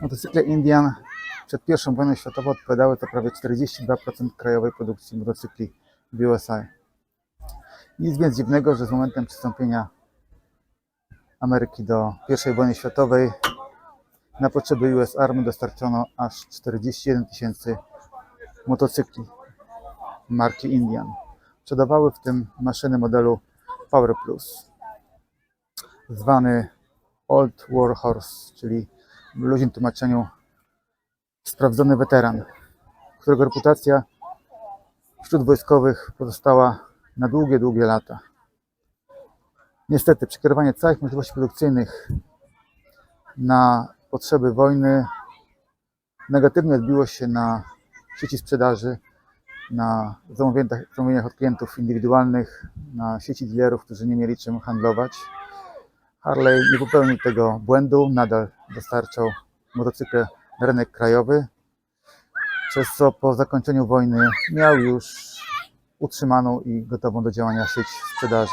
Motocykle Indian przed I wojną światową odpowiadały za prawie 42% krajowej produkcji motocykli w USA. Nic więc dziwnego, że z momentem przystąpienia Ameryki do I wojny światowej na potrzeby US Army dostarczono aż 41 tysięcy motocykli marki Indian. Sprzedawały w tym maszyny modelu Power Plus, zwany Old War Horse, czyli w luźnym tłumaczeniu sprawdzony weteran, którego reputacja wśród wojskowych pozostała na długie, długie lata. Niestety, przekierowanie całych możliwości produkcyjnych na potrzeby wojny negatywnie odbiło się na sieci sprzedaży, na zamówieniach, zamówieniach od klientów indywidualnych, na sieci dealerów, którzy nie mieli czym handlować. Harley nie popełnił tego błędu, nadal dostarczał motocykle na rynek krajowy, przez co po zakończeniu wojny miał już utrzymaną i gotową do działania sieć sprzedaży.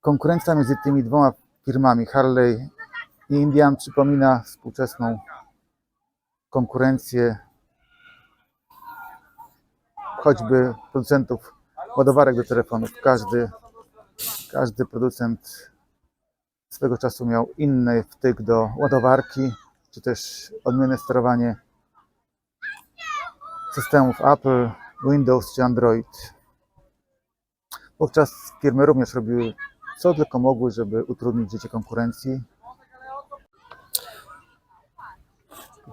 Konkurencja między tymi dwoma firmami, Harley i Indian, przypomina współczesną konkurencję choćby producentów ładowarek do telefonów. Każdy, każdy producent swego czasu miał inny wtyk do ładowarki, czy też odmienne sterowanie systemów Apple, Windows czy Android. Wówczas firmy również robiły co tylko mogły, żeby utrudnić życie konkurencji.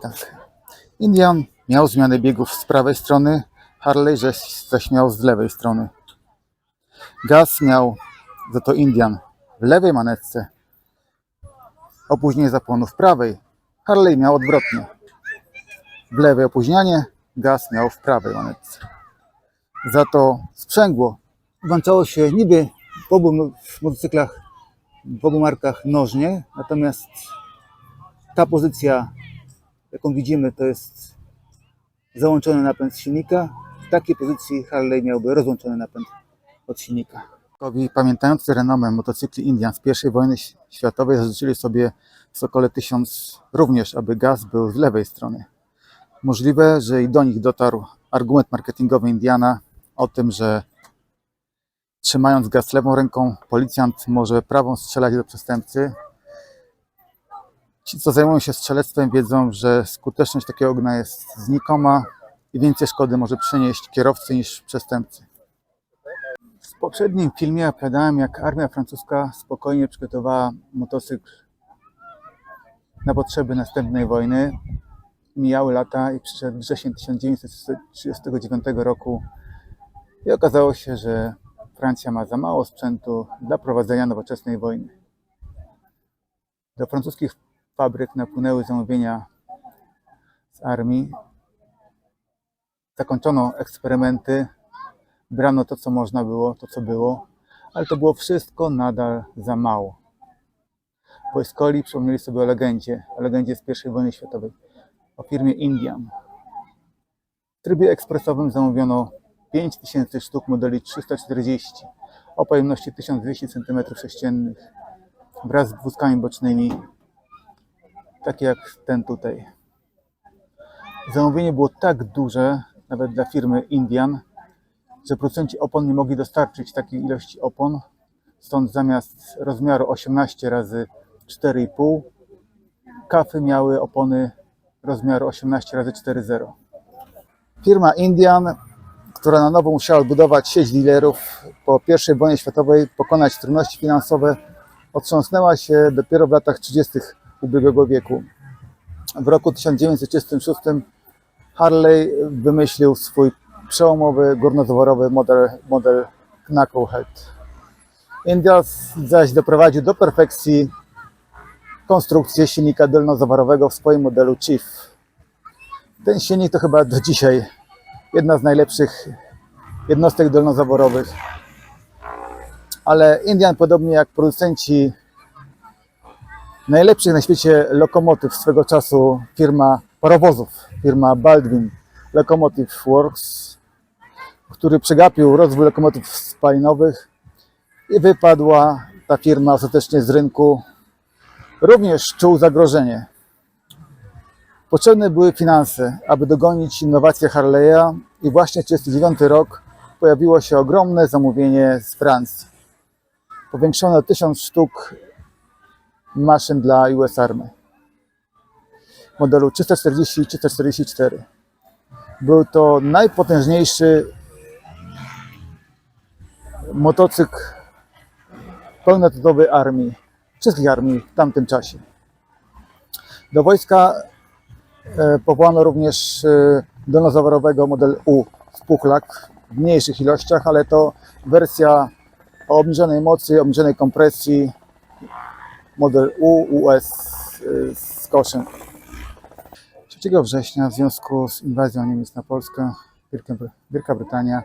Tak. Indian miał zmianę biegów z prawej strony, Harley zaś miał z lewej strony. Gaz miał za to Indian w lewej manetce, opóźnienie zapłonu w prawej. Harley miał odwrotnie. W lewej opóźnianie, gaz miał w prawej manetce. Za to sprzęgło włączało się niby w obu motocyklach, w obu markach nożnie, natomiast ta pozycja, jaką widzimy, to jest załączony napęd silnika. W takiej pozycji Harley miałby rozłączony napęd od silnika. Pamiętający renomę motocykli Indian z I wojny światowej zażyczyli sobie w Sokole 1000 również, aby gaz był z lewej strony. Możliwe, że i do nich dotarł argument marketingowy Indiana o tym, że trzymając gaz lewą ręką, policjant może prawą strzelać do przestępcy. Ci, co zajmują się strzelectwem, wiedzą, że skuteczność takiego ognia jest znikoma i więcej szkody może przynieść kierowcy niż przestępcy. W poprzednim filmie opowiadałem, jak armia francuska spokojnie przygotowała motocykl na potrzeby następnej wojny. Mijały lata i przyszedł wrzesień 1939 roku i okazało się, że Francja ma za mało sprzętu dla prowadzenia nowoczesnej wojny. Do francuskich fabryk napłynęły zamówienia z armii. Zakończono eksperymenty, brano to, co można było, to, co było, ale to było wszystko nadal za mało. Wojskoli przypomnieli sobie o legendzie, o legendzie z I wojny światowej, o firmie Indian. W trybie ekspresowym zamówiono 5000 sztuk modeli 340 o pojemności 1200 cm3 wraz z wózkami bocznymi, takie jak ten tutaj. Zamówienie było tak duże, nawet dla firmy Indian, że producenci opon nie mogli dostarczyć takiej ilości opon, stąd zamiast rozmiaru 18 razy 4,5 kafy miały opony rozmiaru 18 razy 4,0. Firma Indian która na nowo musiała odbudować sieć dealerów po I wojnie światowej, pokonać trudności finansowe, otrząsnęła się dopiero w latach 30. ubiegłego wieku. W roku 1936 Harley wymyślił swój przełomowy górnozaworowy model, model Knucklehead. Indias zaś doprowadził do perfekcji konstrukcję silnika dolnozaworowego w swoim modelu Chief. Ten silnik to chyba do dzisiaj jedna z najlepszych jednostek dolnozaborowych. Ale Indian, podobnie jak producenci najlepszych na świecie lokomotyw swego czasu, firma parowozów, firma Baldwin Locomotive Works, który przegapił rozwój lokomotyw spalinowych i wypadła ta firma ostatecznie z rynku, również czuł zagrożenie. Potrzebne były finanse, aby dogonić innowacje Harley'a i właśnie 1939 rok pojawiło się ogromne zamówienie z Francji. Powiększone o 1000 sztuk maszyn dla US Army. Modelu 340 i 344. Był to najpotężniejszy motocykl pełnotatowy armii, wszystkich armii w tamtym czasie. Do wojska e, powołano również e, dinozaurowego model U Spuchlak w mniejszych ilościach, ale to wersja o obniżonej mocy, obniżonej kompresji, model U US e, z koszem. 3 września w związku z inwazją Niemiec na Polskę Wielka Brytania,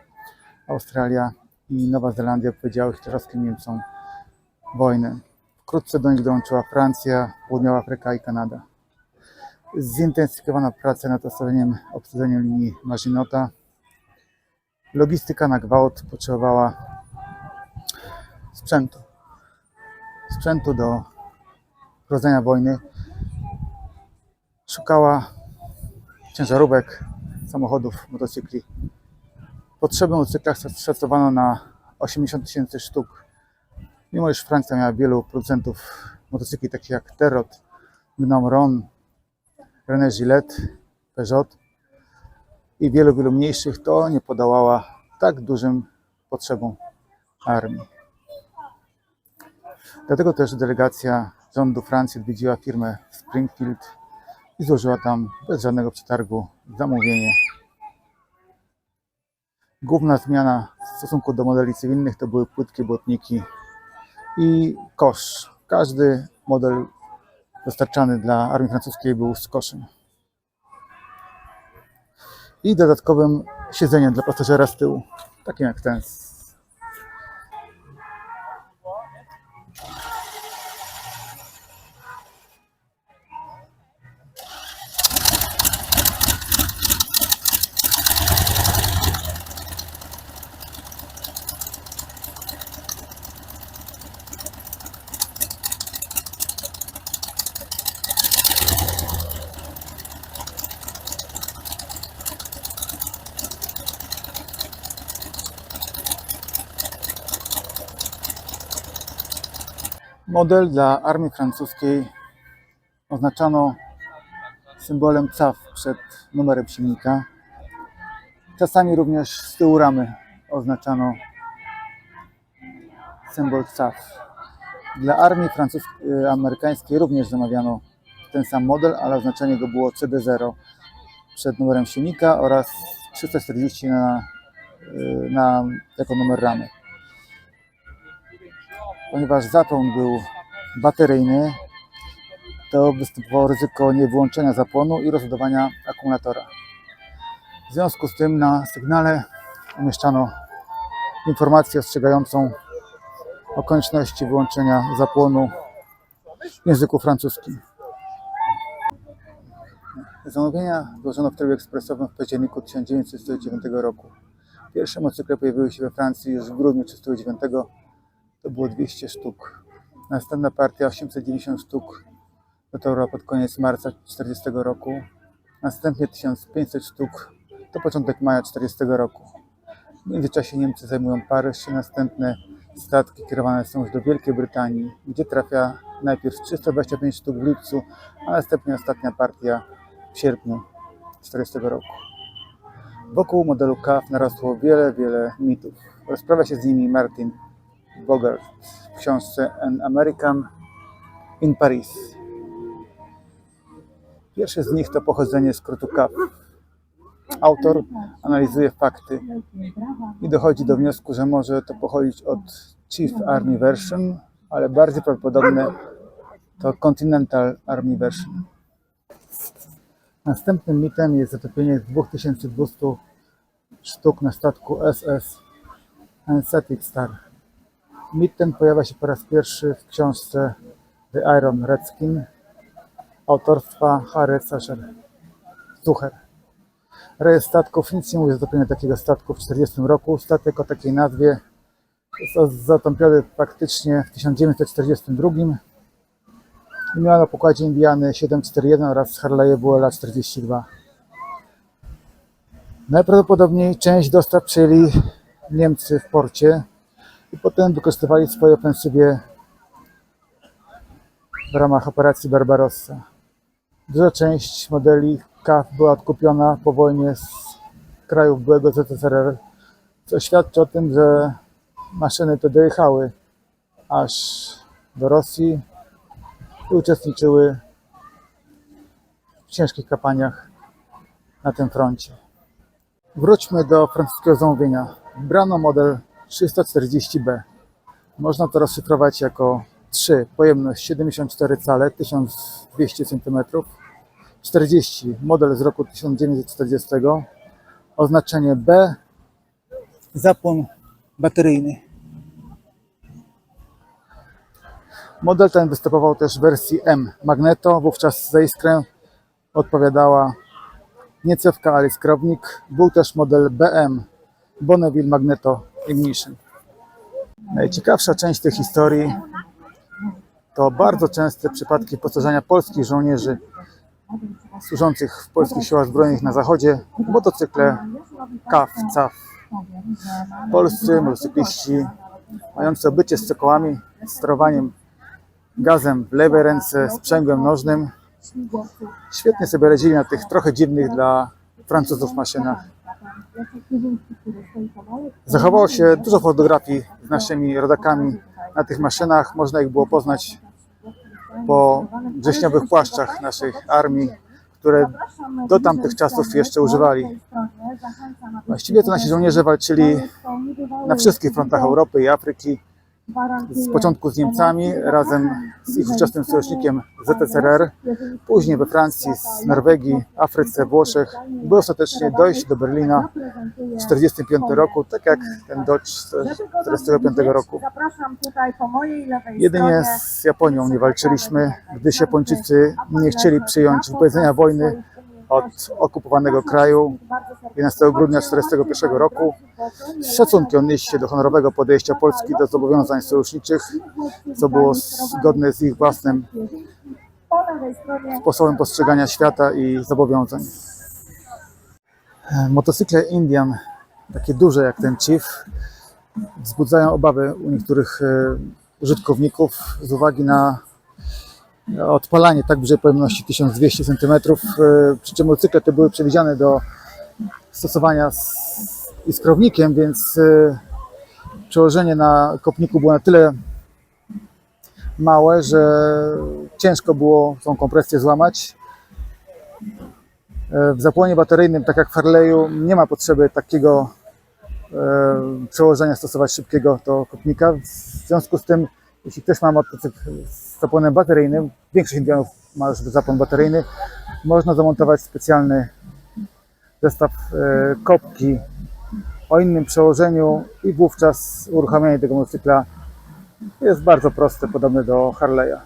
Australia i Nowa Zelandia powiedziały hitlerowskim Niemcom wojnę. Wkrótce do nich dołączyła Francja, Południowa Afryka i Kanada. Zintensyfikowano pracę nad ostroleniem, obsadzeniem linii Marzinota. Logistyka na gwałt potrzebowała sprzętu. Sprzętu do prowadzenia wojny. Szukała ciężarówek, samochodów, motocykli. Potrzeby motocyklach szacowano na 80 tysięcy sztuk. Mimo iż Francja miała wielu producentów motocykli takich jak Terrot, Gnome Ron, René Gillette, Peugeot i wielu, wielu mniejszych, to nie podołała tak dużym potrzebom armii. Dlatego też delegacja rządu Francji odwiedziła firmę Springfield i złożyła tam bez żadnego przetargu zamówienie. Główna zmiana w stosunku do modeli cywilnych to były płytkie błotniki i kosz. Każdy model dostarczany dla armii francuskiej był z koszem. I dodatkowym siedzeniem dla pasażera z tyłu, takim jak ten. Model dla armii francuskiej oznaczano symbolem CAF przed numerem silnika. Czasami również z tyłu ramy oznaczano symbol CAF. Dla armii francuskiej, amerykańskiej również zamawiano ten sam model, ale oznaczenie go było CD0 przed numerem silnika oraz 340 na, na, jako numer ramy ponieważ zapłon był bateryjny, to występowało ryzyko niewłączenia zapłonu i rozładowania akumulatora. W związku z tym na sygnale umieszczano informację ostrzegającą o konieczności wyłączenia zapłonu w języku francuskim. Zamówienia złożono w trybie ekspresowym w październiku 1909 roku. Pierwsze motocykle pojawiły się we Francji już w grudniu 1909 to było 200 sztuk. Następna partia 890 sztuk dotarła pod koniec marca 40 roku. Następnie 1500 sztuk to początek maja 40 roku. W międzyczasie Niemcy zajmują Paryż i następne statki kierowane są już do Wielkiej Brytanii, gdzie trafia najpierw 325 sztuk w lipcu, a następnie ostatnia partia w sierpniu 40 roku. Wokół modelu CAF narosło wiele, wiele mitów. Rozprawia się z nimi Martin Bogart w książce An American in Paris. Pierwszy z nich to pochodzenie skrótu CAF. Autor analizuje fakty i dochodzi do wniosku, że może to pochodzić od Chief Army Version, ale bardziej prawdopodobne to Continental Army Version. Następnym mitem jest zatopienie 2200 sztuk na statku SS Hanseatic Star. Mit ten pojawia się po raz pierwszy w książce The Iron Redskin autorstwa Harry Sacher Zucher. Rejestr statków nic nie mówi o zatopieniu takiego statku w 1940 roku. Statek o takiej nazwie zatopiony praktycznie w 1942 I miała na pokładzie Indiany 741 oraz Harley WLA 42. Najprawdopodobniej część dostaw przejęli Niemcy w porcie i potem wykorzystywali w swojej ofensywie w ramach operacji Barbarossa. Duża część modeli KAF była odkupiona po wojnie z krajów byłego ZSRR, co świadczy o tym, że maszyny te dojechały aż do Rosji i uczestniczyły w ciężkich kampaniach na tym froncie. Wróćmy do francuskiego zamówienia. Brano model 340B. Można to rozszyfrować jako 3, pojemność 74 cale, 1200 cm, 40, model z roku 1940, oznaczenie B, zapłon bateryjny. Model ten występował też w wersji M Magneto, wówczas za iskrę odpowiadała nie cewka, ale skrownik. Był też model BM Bonneville Magneto Ignition. Najciekawsza część tej historii to bardzo częste przypadki postarzania polskich żołnierzy służących w polskich siłach zbrojnych na zachodzie motocykle KAF, CAF. Polscy motocykliści mający obycie z cokołami, sterowaniem gazem w lewej ręce, sprzęgłem nożnym świetnie sobie radzili na tych trochę dziwnych dla Francuzów maszynach. Zachowało się dużo fotografii z naszymi rodakami na tych maszynach. Można ich było poznać po wrześniowych płaszczach naszych armii, które do tamtych czasów jeszcze używali. Właściwie to nasi żołnierze walczyli na wszystkich frontach Europy i Afryki. Z początku z Niemcami, razem z ich ówczesnym sojusznikiem ZSRR, później we Francji, z Norwegii, Afryce, Włoszech, by ostatecznie dojść do Berlina w 1945 roku, tak jak ten Dodge z 1945 roku. Jedynie z Japonią nie walczyliśmy, gdyż Japończycy nie chcieli przyjąć wypowiedzenia wojny od okupowanego kraju 11 grudnia 1941 roku. Z szacunkiem odnieśli się do honorowego podejścia Polski do zobowiązań sojuszniczych, co było zgodne z ich własnym sposobem postrzegania świata i zobowiązań. Motocykle Indian, takie duże jak ten Chief, wzbudzają obawy u niektórych e, użytkowników z uwagi na odpalanie tak dużej pojemności 1200 cm, e, przy czym motocykle te były przewidziane do stosowania z iskrownikiem, więc e, przełożenie na kopniku było na tyle małe, że ciężko było tą kompresję złamać. E, W zapłonie bateryjnym, tak jak w Harley'u, nie ma potrzeby takiego przełożenia stosować szybkiego do kopnika. W związku z tym, jeśli ktoś ma motocykl z zapłonem bateryjnym, większość Indianów ma już zapłon bateryjny, można zamontować specjalny zestaw e, kopki o innym przełożeniu i wówczas uruchamianie tego motocykla jest bardzo proste, podobne do Harley'a.